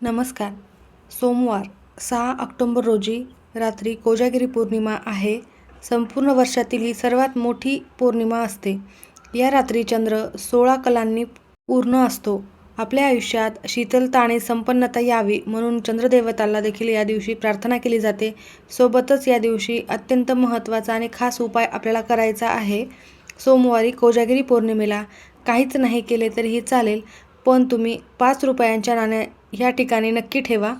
नमस्कार. सोमवार सहा ऑक्टोंबर रोजी रात्री कोजागिरी पौर्णिमा आहे. संपूर्ण वर्षातील ही सर्वात मोठी पौर्णिमा असते. या रात्री चंद्र सोळा कलांनी पूर्ण असतो. आपल्या आयुष्यात शीतलता आणि संपन्नता यावी म्हणून चंद्रदेवताला देखील या दिवशी प्रार्थना केली जाते. सोबतच या दिवशी अत्यंत महत्त्वाचा आणि खास उपाय आपल्याला करायचा आहे. सोमवारी कोजागिरी पौर्णिमेला काहीच नाही केले तरीही चालेल पण तुम्ही पाच रुपयांच्या नाण्या ह्या ठिकाणी नक्की ठेवा.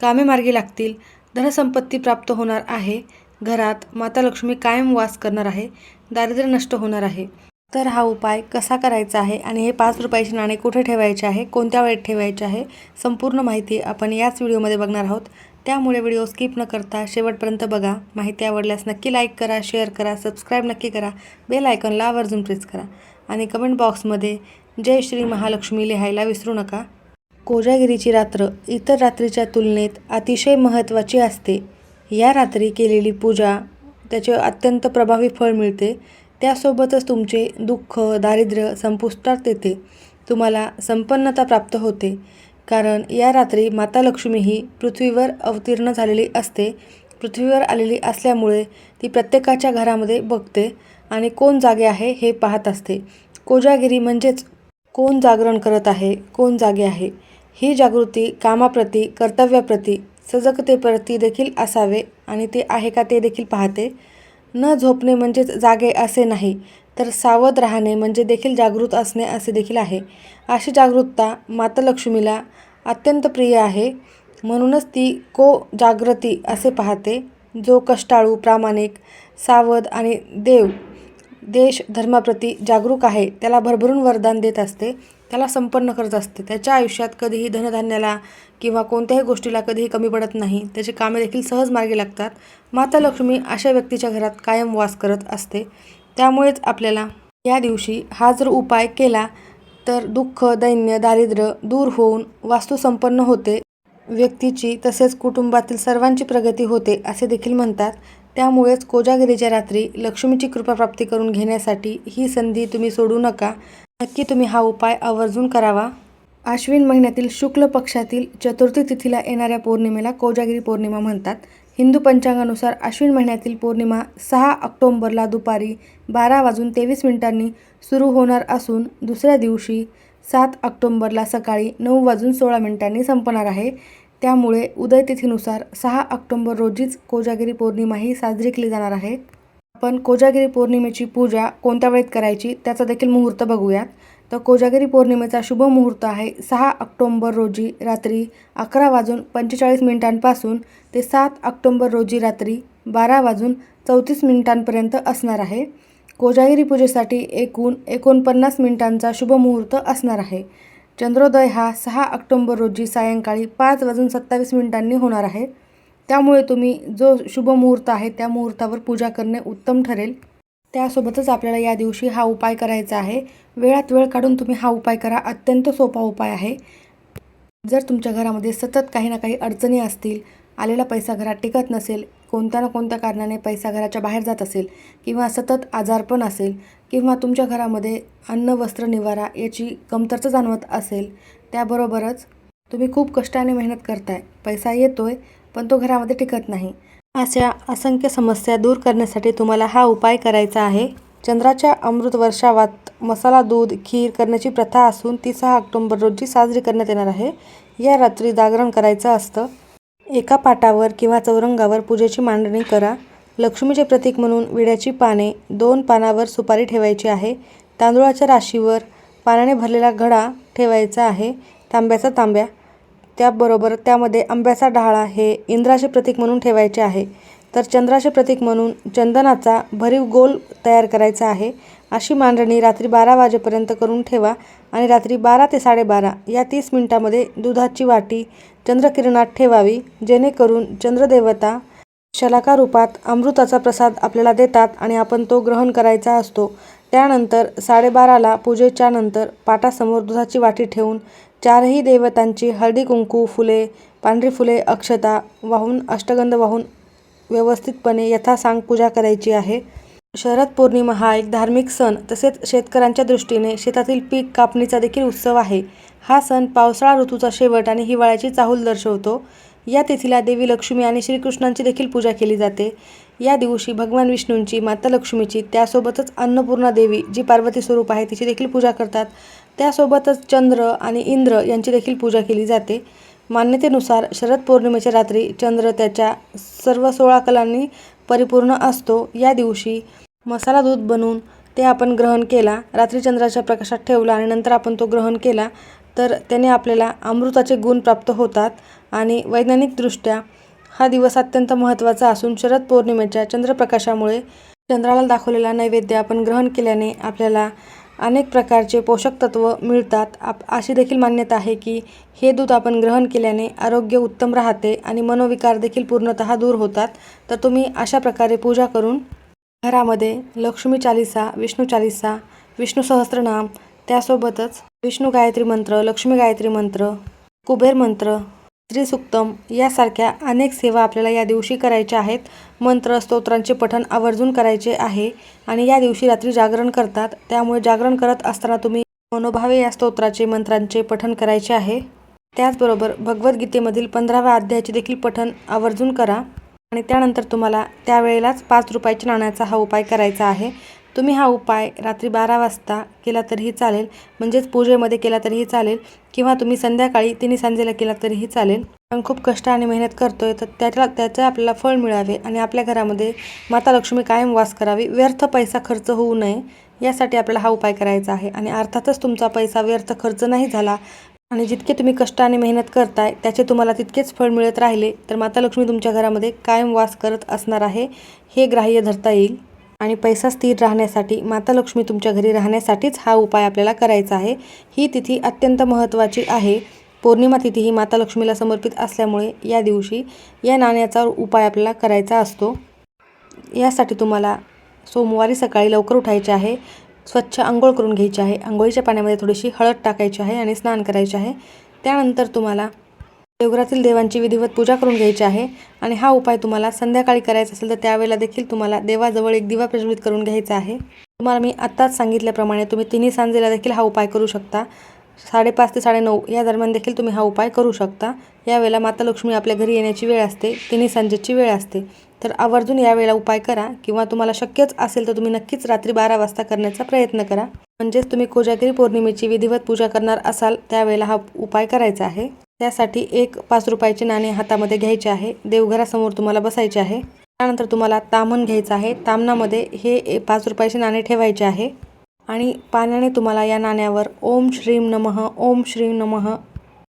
कामे मार्गी लागतील. धनसंपत्ती प्राप्त होणार आहे. घरात माता लक्ष्मी कायम वास करणार आहे. दारिद्र्य नष्ट होणार आहे. तर हा उपाय कसा करायचा आहे आणि हे पाच रुपयाचे नाणे कुठे ठेवायचे आहे? कोणत्या वेळेत ठेवायचे आहे? संपूर्ण माहिती आपण याच व्हिडिओमध्ये बघणार आहोत. त्यामुळे व्हिडिओ स्किप न करता शेवटपर्यंत बघा. माहिती आवडल्यास नक्की लाईक करा शेअर करा सबस्क्राईब नक्की करा. बेल आयकॉनला आवर्जून प्रेस करा. आणि कमेंट बॉक्समध्ये जय श्री महालक्ष्मी लिहायला विसरू नका. कोजागिरीची रात्र इतर रात्रीच्या तुलनेत अतिशय महत्त्वाची असते. या रात्री केलेली पूजा त्याचे अत्यंत प्रभावी फळ मिळते. त्यासोबतच तुमचे दुःख दारिद्र्य संपुष्टात येते. तुम्हाला संपन्नता प्राप्त होते. कारण या रात्री माता लक्ष्मी ही पृथ्वीवर अवतीर्ण झालेली असते. पृथ्वीवर आलेली असल्यामुळे ती प्रत्येकाच्या घरामध्ये बघते आणि कोण जागे आहे हे पाहत असते. कोजागिरी म्हणजेच कोण जागरण करत आहे कोण जागे आहे? ही जागृती कामाप्रती कर्तव्याप्रती सजगतेप्रती देखील असावे आणि ते आहे का ते देखील पाहते. न झोपणे म्हणजेच जागे असे नाही तर सावध राहणे म्हणजे देखील जागृत असणे असे देखील आहे. अशी जागरूकता माता लक्ष्मीला अत्यंत प्रिय आहे. म्हणूनच ती को जागृती असे पाहते जो कष्टाळू प्रामाणिक सावध आणि देव देश धर्माप्रती जागरूक आहे. त्याला भरभरून वरदान देत असते. त्याला संपन्न करत असते. त्याच्या आयुष्यात कधीही धनधान्याला किंवा कोणत्याही गोष्टीला कधीही कमी पडत नाही. त्याची कामे देखील सहज मार्गी लागतात. माता लक्ष्मी अशा व्यक्तीच्या घरात कायम वास करत असते. त्यामुळेच आपल्याला या दिवशी हा जर उपाय केला तर दुःख दैन्य दारिद्र्य दूर होऊन वास्तू संपन्न होते. व्यक्तीची तसेच कुटुंबातील सर्वांची प्रगती होते असे देखील म्हणतात. त्यामुळेच कोजागिरीच्या रात्री लक्ष्मीची कृपा प्राप्ती करून घेण्यासाठी ही संधी तुम्ही सोडू नका. नक्की तुम्ही हा उपाय आवर्जून करावा. आश्विन महिन्यातील शुक्ल पक्षातील चतुर्थी तिथीला येणाऱ्या पौर्णिमेला कोजागिरी पौर्णिमा म्हणतात. हिंदू पंचांगानुसार आश्विन महिन्यातील पौर्णिमा सहा ऑक्टोंबरला दुपारी बारा वाजून तेवीस मिनिटांनी सुरू होणार असून दुसऱ्या दिवशी सात ऑक्टोंबरला सकाळी नऊ वाजून सोळा मिनिटांनी संपणार आहे. त्यामुळे उदयतिथीनुसार सहा ऑक्टोंबर रोजीच कोजागिरी पौर्णिमा ही साजरी केली जाणार आहे. आपण कोजागिरी पौर्णिमेची पूजा कोणत्या वेळेत करायची त्याचा देखील मुहूर्त बघूयात. तर कोजागिरी पौर्णिमेचा शुभ मुहूर्त आहे सहा ऑक्टोंबर रोजी रात्री अकरा वाजून पंचेचाळीस मिनिटांपासून ते सात ऑक्टोंबर रोजी रात्री बारा वाजून चौतीस मिनिटांपर्यंत असणार आहे. कोजागिरी पूजेसाठी एकूण एकोणपन्नास मिनिटांचा शुभ मुहूर्त असणार आहे. चंद्रोदय हा सहा ऑक्टोंबर रोजी सायंकाळी पाच वाजून सत्तावीस मिनिटांनी होणार आहे. त्यामुळे तुम्ही जो शुभ मुहूर्त आहे त्या मुहूर्तावर पूजा करणे उत्तम ठरेल. त्यासोबतच आपल्याला या दिवशी हा उपाय करायचा आहे. वेळात वेळ काढून तुम्ही हा उपाय करा. अत्यंत सोपा उपाय आहे. जर तुमच्या घरामध्ये सतत काही ना काही अडचणी असतील आलेला पैसा घरात टिकत नसेल कोणत्या ना कोणत्या कारणाने पैसा घराच्या बाहेर जात असेल किंवा सतत आजारपण असेल किंवा तुमच्या घरामध्ये अन्न वस्त्र निवारा याची कमतरता जाणवत असेल त्याबरोबरच तुम्ही खूप कष्टाने मेहनत करताय. पैसा येतोय पण तो घरामध्ये टिकत नाही. अशा असंख्य समस्या दूर करण्यासाठी तुम्हाला हा उपाय करायचा आहे. चंद्राच्या अमृत वर्षावात मसाला दूध खीर करण्याची प्रथा असून ती सहा ऑक्टोंबर रोजी साजरी करण्यात येणार आहे. या रात्री जागरण करायचं असतं. एका पाटावर किंवा चौरंगावर पूजेची मांडणी करा. लक्ष्मीचे प्रतीक म्हणून विड्याची पाने दोन पानावर सुपारी ठेवायची आहे. तांदूळाच्या राशीवर पाण्याने भरलेला घडा ठेवायचा आहे. तांब्याचा तांब्या. त्याबरोबर त्यामध्ये आंब्याचा डहाळा हे इंद्राचे प्रतीक म्हणून ठेवायचे आहे. तर चंद्राचे प्रतीक म्हणून चंदनाचा भरीव गोल तयार करायचा आहे. अशी मांडणी रात्री बारा वाजेपर्यंत करून ठेवा आणि रात्री बारा ते साडेबारा या तीस मिनिटामध्ये दुधाची वाटी चंद्रकिरणात ठेवावी जेणेकरून चंद्रदेवता शलाका रूपात अमृताचा प्रसाद आपल्याला देतात आणि आपण तो ग्रहण करायचा असतो. त्यानंतर साडेबाराला पूजेच्या नंतर पाटासमोर दुधाची वाटी ठेवून चारही देवतांची हळदी कुंकू फुले पांढरी फुले अक्षता वाहून अष्टगंध वाहून व्यवस्थितपणे यथासांग पूजा करायची आहे. शरद पौर्णिमा हा एक धार्मिक सण तसेच शेतकऱ्यांच्या दृष्टीने शेतातील पीक कापणीचा देखील उत्सव आहे. हा सण पावसाळा ऋतूचा शेवट आणि हिवाळ्याची चाहूल दर्शवतो. या तिथीला देवी लक्ष्मी आणि श्रीकृष्णांची देखील पूजा केली जाते. या दिवशी भगवान विष्णूंची माता लक्ष्मीची त्यासोबतच अन्नपूर्णा देवी जी पार्वती स्वरूप आहे तिची देखील पूजा करतात. त्यासोबतच चंद्र आणि इंद्र यांची देखील पूजा केली जाते. मान्यतेनुसार शरद पौर्णिमेच्या रात्री चंद्र त्याच्या सर्व सोळा कलांनी परिपूर्ण असतो. या दिवशी मसाला दूध बनवून ते आपण ग्रहण केला. रात्री चंद्राच्या प्रकाशात ठेवला आणि नंतर आपण तो ग्रहण केला तर त्याने आपल्याला अमृताचे गुण प्राप्त होतात. आणि वैज्ञानिकदृष्ट्या हा दिवस अत्यंत महत्त्वाचा असून शरद पौर्णिमेच्या चंद्रप्रकाशामुळे चंद्राला दाखवलेला नैवेद्य आपण ग्रहण केल्याने आपल्याला अनेक प्रकारचे पोषक तत्व मिळतात. आप अशी देखील मान्यता आहे की हे दूध आपण ग्रहण केल्याने आरोग्य उत्तम राहते आणि मनोविकार देखील पूर्णतः दूर होतात. तर तुम्ही अशा प्रकारे पूजा करून घरामध्ये लक्ष्मी चालिसा विष्णू चालिसा विष्णू सहस्रनाम त्यासोबतच विष्णू गायत्री मंत्र लक्ष्मी गायत्री मंत्र कुबेर मंत्र त्रिसुक्तम यासारख्या अनेक सेवा आपल्याला या दिवशी करायच्या आहेत. मंत्र स्तोत्रांचे पठण आवर्जून करायचे आहे आणि या दिवशी रात्री जागरण करतात. त्यामुळे जागरण करत असताना तुम्ही मनोभावे या स्तोत्राचे मंत्रांचे पठण करायचे आहे. त्याचबरोबर भगवद्गीतेमधील पंधराव्या अध्यायाचे देखील पठण आवर्जून करा आणि त्यानंतर तुम्हाला त्यावेळेलाच पाच रुपयाच्या नाण्याचा हा उपाय करायचा आहे. तुम्ही हा उपाय रात्री बारा वाजता केला तरीही चालेल. म्हणजेच पूजेमध्ये केला तरीही चालेल. किंवा तुम्ही संध्याकाळी तिन्ही सांजेला केला तरीही चालेल. आपण खूप कष्ट आणि मेहनत करतोय तर त्याला त्याचं आपल्याला फळ मिळावे आणि आपल्या घरामध्ये माता लक्ष्मी कायम वास करावी. व्यर्थ पैसा खर्च होऊ नये यासाठी आपल्याला हा उपाय करायचा आहे. आणि अर्थातच तुमचा पैसा व्यर्थ खर्च नाही झाला. आणि जितके तुम्ही कष्ट आणि मेहनत करताय त्याचे तुम्हाला तितकेच फळ मिळत राहिले तर माता लक्ष्मी तुमच्या घरामध्ये कायम वास करत असणार आहे हे ग्राह्य धरता येईल. आणि पैसा स्थिर राहण्यासाठी माता लक्ष्मी तुमच्या घरी राहण्यासाठीच हा उपाय आपल्याला करायचा आहे. ही तिथी अत्यंत महत्त्वाची आहे. पौर्णिमा तिथी ही माता लक्ष्मीला समर्पित असल्यामुळे या दिवशी या नाण्याचा उपाय आपल्याला करायचा असतो. यासाठी तुम्हाला सोमवारी सकाळी लवकर उठायचे आहे. स्वच्छ आंघोळ करून घ्यायची आहे. आंघोळीच्या पाण्यामध्ये थोडीशी हळद टाकायची आहे आणि स्नान करायचे आहे. त्यानंतर तुम्हाला देवघरातील देवांची विधिवत पूजा करून घ्यायची आहे आणि हा उपाय तुम्हाला संध्याकाळी करायचा असेल तर त्यावेळेला देखील तुम्हाला देवाजवळ एक दिवा प्रज्वलित करून घ्यायचा आहे. तुम्हाला मी आत्ताच सांगितल्याप्रमाणे तुम्ही तिन्ही सांजेला देखील हा उपाय करू शकता. साडेपाच ते साडेनऊ या दरम्यान देखील तुम्ही हा उपाय करू शकता. यावेळेला माता लक्ष्मी आपल्या घरी येण्याची वेळ असते तिन्ही सांजेची वेळ असते. तर आवर्जून यावेळेला उपाय करा किंवा तुम्हाला शक्यच असेल तर तुम्ही नक्कीच रात्री बारा वाजता करण्याचा प्रयत्न करा. म्हणजेच तुम्ही कोजागिरी पौर्णिमेची विधिवत पूजा करणार असाल त्यावेळेला हा उपाय करायचा आहे. त्यासाठी एक पाच रुपयाचे नाणे हातामध्ये घ्यायचे आहे. देवघरासमोर तुम्हाला बसायचे आहे. त्यानंतर तुम्हाला तामण घ्यायचं आहे. तामणामध्ये हे पाच रुपयाचे नाणे ठेवायचे आहे. आणि पाण्याने तुम्हाला या नाण्यावर ओम श्रीम नमः ओम श्रीम नमः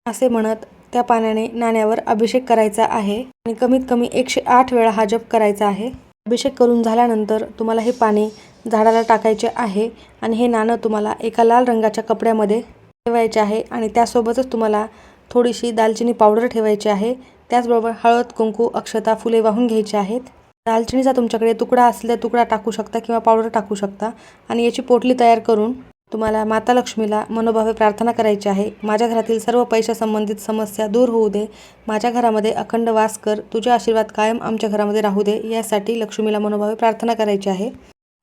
असे म्हणत त्या पाण्याने नाण्यावर अभिषेक करायचा आहे. आणि कमीत कमी एकशे आठ वेळा हा जप करायचा आहे. अभिषेक करून झाल्यानंतर तुम्हाला हे पाणी झाडाला टाकायचे आहे. आणि हे नाणं तुम्हाला एका लाल रंगाच्या कपड्यामध्ये ठेवायचे आहे. आणि त्यासोबतच तुम्हाला थोडीशी दालचिनी पावडर ठेवायची आहे. त्याचबरोबर हळद कुंकू अक्षता फुले वाहून घ्यायची आहेत. दालचिनीचा तुमच्याकडे तुकडा असलेला तुकडा टाकू शकता किंवा पावडर टाकू शकता. आणि याची पोटली तयार करून तुम्हाला माता लक्ष्मीला मनोभावे प्रार्थना करायची आहे. माझ्या घरातील सर्व पैशा संबंधित समस्या दूर होऊ दे. माझ्या घरामध्ये अखंड वास कर. तुझे आशीर्वाद कायम आमच्या घरामध्ये राहू दे. यासाठी लक्ष्मीला मनोभावे प्रार्थना करायची आहे.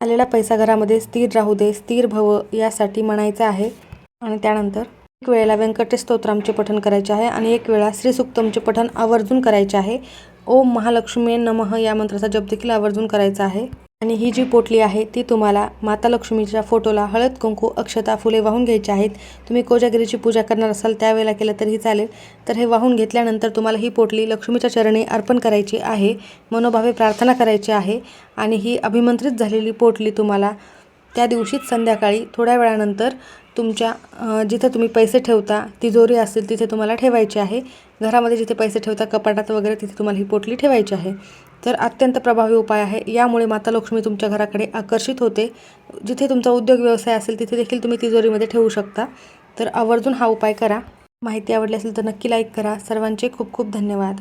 आलेला पैसा घरामध्ये स्थिर राहू दे. स्थिर भव यासाठी म्हणायचं आहे. आणि त्यानंतर एक वेळेला व्यंकटेश स्तोत्रामचे पठण करायचे आहे आणि एक वेळा श्रीसुक्तमचे पठण आवर्जून करायचे आहे. ओम महालक्ष्मी नमः या मंत्राचा जप देखील आवर्जून करायचा आहे. आणि ही जी पोटली आहे ती तुम्हाला माता लक्ष्मीच्या फोटोला हळद कुंकू अक्षता फुले वाहून घ्यायची आहेत. तुम्ही कोजागिरीची पूजा करणार असाल त्यावेळेला केलं तरीही चालेल. तर हे वाहून घेतल्यानंतर तुम्हाला ही पोटली लक्ष्मीच्या चरणी अर्पण करायची आहे. मनोभावे प्रार्थना करायची आहे. आणि ही अभिमंत्रित झालेली पोटली तुम्हाला त्या दिवशीच संध्याकाळी थोड्या वेळानंतर तुमच्या जिथे तुम्ही पैसे ठेवता तिजोरी असेल तिथे तुम्हाला ठेवायची आहे. घरामध्ये जिथे पैसे ठेवता कपाटात वगैरे तिथे तुम्हाला ही पोटली ठेवायची आहे. तर अत्यंत प्रभावी उपाय आहे. यामुळे माता लक्ष्मी तुमच्या घराकडे आकर्षित होते. जिथे तुमचा उद्योग व्यवसाय असेल तिथे देखील तुम्ही तिजोरीमध्ये ठेवू शकता. तर आवर्जून हा उपाय करा. माहिती आवडली असेल तर नक्की लाईक करा. सर्वांचे खूप खूप धन्यवाद.